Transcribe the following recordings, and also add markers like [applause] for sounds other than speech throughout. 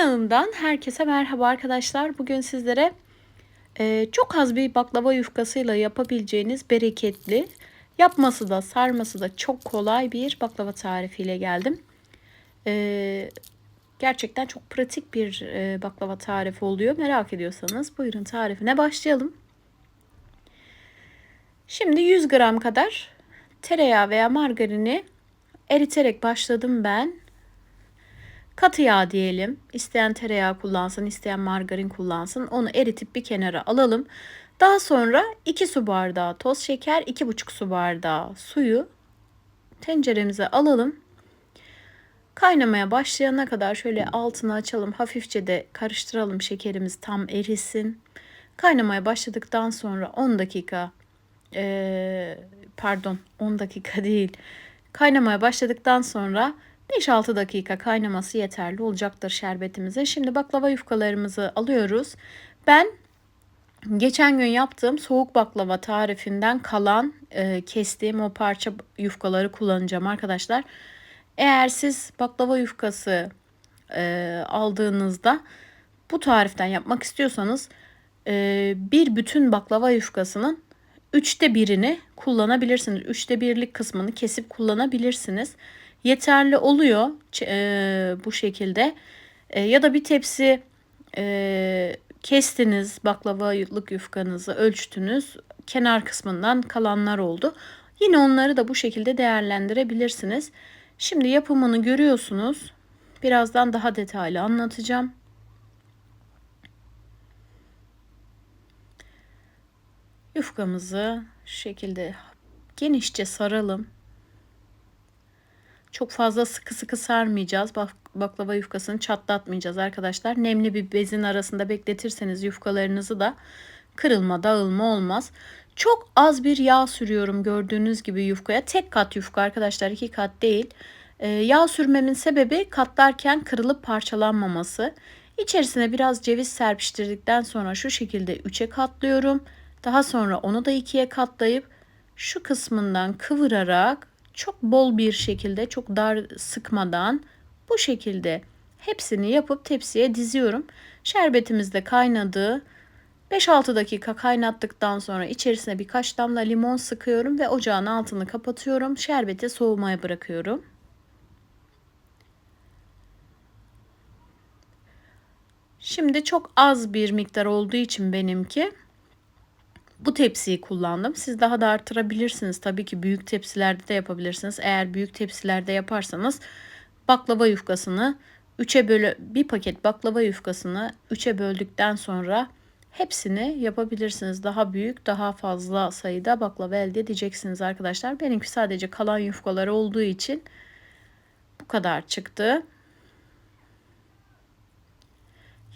Kanalımdan herkese merhaba arkadaşlar. Bugün sizlere e, çok az bir baklava yufkasıyla yapabileceğiniz bereketli, yapması da sarması da çok kolay bir baklava tarifiyle geldim. E, gerçekten çok pratik bir e, baklava tarifi oluyor. Merak ediyorsanız buyurun tarifine başlayalım. Şimdi 100 gram kadar tereyağı veya margarini eriterek başladım ben. Katı yağ diyelim. İsteyen tereyağı kullansın, isteyen margarin kullansın. Onu eritip bir kenara alalım. Daha sonra 2 su bardağı toz şeker, 2,5 su bardağı suyu tenceremize alalım. Kaynamaya başlayana kadar şöyle altını açalım. Hafifçe de karıştıralım şekerimiz tam erisin. Kaynamaya başladıktan sonra 10 dakika ee, pardon 10 dakika [laughs] değil. Kaynamaya başladıktan sonra 5-6 dakika kaynaması yeterli olacaktır şerbetimize. Şimdi baklava yufkalarımızı alıyoruz. Ben geçen gün yaptığım soğuk baklava tarifinden kalan e, kestiğim o parça yufkaları kullanacağım arkadaşlar. Eğer siz baklava yufkası e, aldığınızda bu tariften yapmak istiyorsanız e, bir bütün baklava yufkasının üçte birini kullanabilirsiniz. Üçte birlik kısmını kesip kullanabilirsiniz yeterli oluyor e, bu şekilde. E, ya da bir tepsi e, kestiniz baklavalık yufkanızı ölçtünüz. Kenar kısmından kalanlar oldu. Yine onları da bu şekilde değerlendirebilirsiniz. Şimdi yapımını görüyorsunuz. Birazdan daha detaylı anlatacağım. Yufkamızı şu şekilde genişçe saralım. Çok fazla sıkı sıkı sarmayacağız. Bak, baklava yufkasını çatlatmayacağız arkadaşlar. Nemli bir bezin arasında bekletirseniz yufkalarınızı da kırılma, dağılma olmaz. Çok az bir yağ sürüyorum gördüğünüz gibi yufkaya. Tek kat yufka arkadaşlar, iki kat değil. Ee, yağ sürmemin sebebi katlarken kırılıp parçalanmaması. İçerisine biraz ceviz serpiştirdikten sonra şu şekilde 3'e katlıyorum. Daha sonra onu da 2'ye katlayıp şu kısmından kıvırarak çok bol bir şekilde çok dar sıkmadan bu şekilde hepsini yapıp tepsiye diziyorum. Şerbetimiz de kaynadı. 5-6 dakika kaynattıktan sonra içerisine birkaç damla limon sıkıyorum ve ocağın altını kapatıyorum. Şerbeti soğumaya bırakıyorum. Şimdi çok az bir miktar olduğu için benimki bu tepsiyi kullandım. Siz daha da artırabilirsiniz. Tabii ki büyük tepsilerde de yapabilirsiniz. Eğer büyük tepsilerde yaparsanız baklava yufkasını 3'e böl bir paket baklava yufkasını 3'e böldükten sonra hepsini yapabilirsiniz. Daha büyük, daha fazla sayıda baklava elde edeceksiniz arkadaşlar. Benimki sadece kalan yufkaları olduğu için bu kadar çıktı.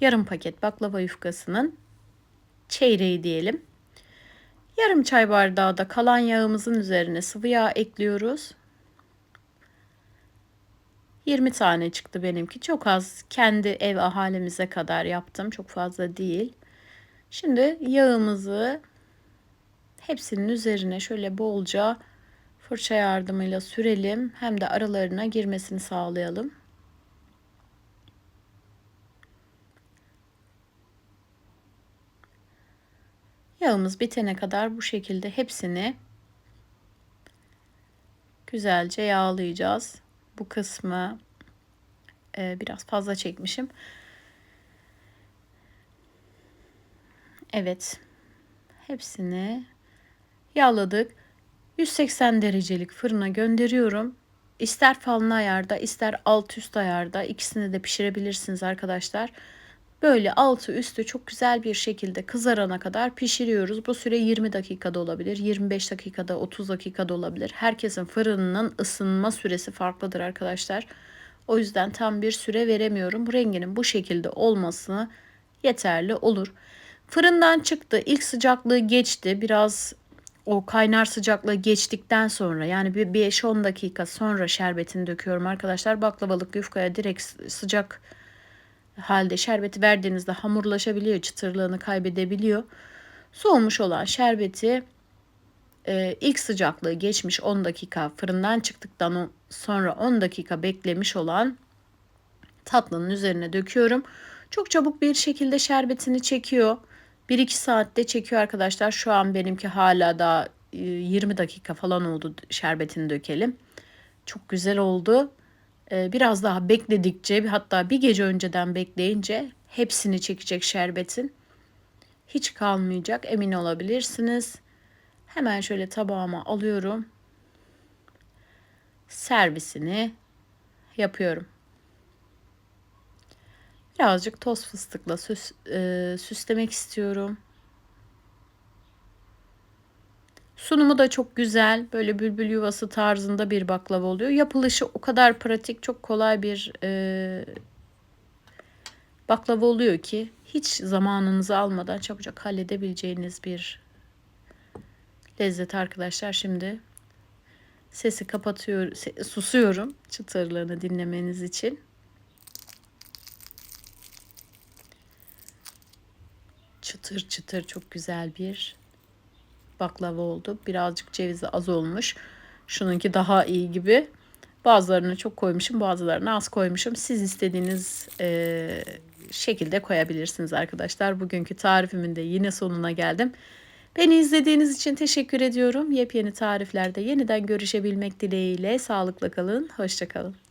Yarım paket baklava yufkasının çeyreği diyelim. Yarım çay bardağı da kalan yağımızın üzerine sıvı yağ ekliyoruz. 20 tane çıktı benimki. Çok az kendi ev ahalimize kadar yaptım. Çok fazla değil. Şimdi yağımızı hepsinin üzerine şöyle bolca fırça yardımıyla sürelim. Hem de aralarına girmesini sağlayalım. Yağımız bitene kadar bu şekilde hepsini güzelce yağlayacağız. Bu kısmı e, biraz fazla çekmişim. Evet. Hepsini yağladık. 180 derecelik fırına gönderiyorum. İster falını ayarda, ister alt üst ayarda ikisini de pişirebilirsiniz arkadaşlar. Böyle altı üstü çok güzel bir şekilde kızarana kadar pişiriyoruz. Bu süre 20 dakikada olabilir, 25 dakikada, 30 dakikada olabilir. Herkesin fırınının ısınma süresi farklıdır arkadaşlar. O yüzden tam bir süre veremiyorum. Renginin bu şekilde olması yeterli olur. Fırından çıktı. İlk sıcaklığı geçti. Biraz o kaynar sıcaklığı geçtikten sonra yani bir 5-10 dakika sonra şerbetini döküyorum arkadaşlar. Baklavalık yufkaya direkt sıcak halde şerbeti verdiğinizde hamurlaşabiliyor, çıtırlığını kaybedebiliyor. Soğumuş olan şerbeti e, ilk sıcaklığı geçmiş 10 dakika fırından çıktıktan sonra 10 dakika beklemiş olan tatlının üzerine döküyorum. Çok çabuk bir şekilde şerbetini çekiyor. 1-2 saatte çekiyor arkadaşlar. Şu an benimki hala daha e, 20 dakika falan oldu şerbetini dökelim. Çok güzel oldu. E, Biraz daha bekledikçe hatta bir gece önceden bekleyince hepsini çekecek şerbetin. Hiç kalmayacak emin olabilirsiniz. Hemen şöyle tabağıma alıyorum. Servisini yapıyorum. Birazcık toz fıstıkla süs, e, süslemek istiyorum. Sunumu da çok güzel. Böyle bülbül yuvası tarzında bir baklava oluyor. Yapılışı o kadar pratik, çok kolay bir e, baklava oluyor ki hiç zamanınızı almadan çabucak halledebileceğiniz bir lezzet arkadaşlar. Şimdi sesi kapatıyor, susuyorum çıtırlığını dinlemeniz için. Çıtır çıtır çok güzel bir baklava oldu. Birazcık cevizi az olmuş. Şununki daha iyi gibi. Bazılarını çok koymuşum, bazılarını az koymuşum. Siz istediğiniz e, şekilde koyabilirsiniz arkadaşlar. Bugünkü tarifimin de yine sonuna geldim. Beni izlediğiniz için teşekkür ediyorum. Yepyeni tariflerde yeniden görüşebilmek dileğiyle. Sağlıkla kalın, hoşça kalın.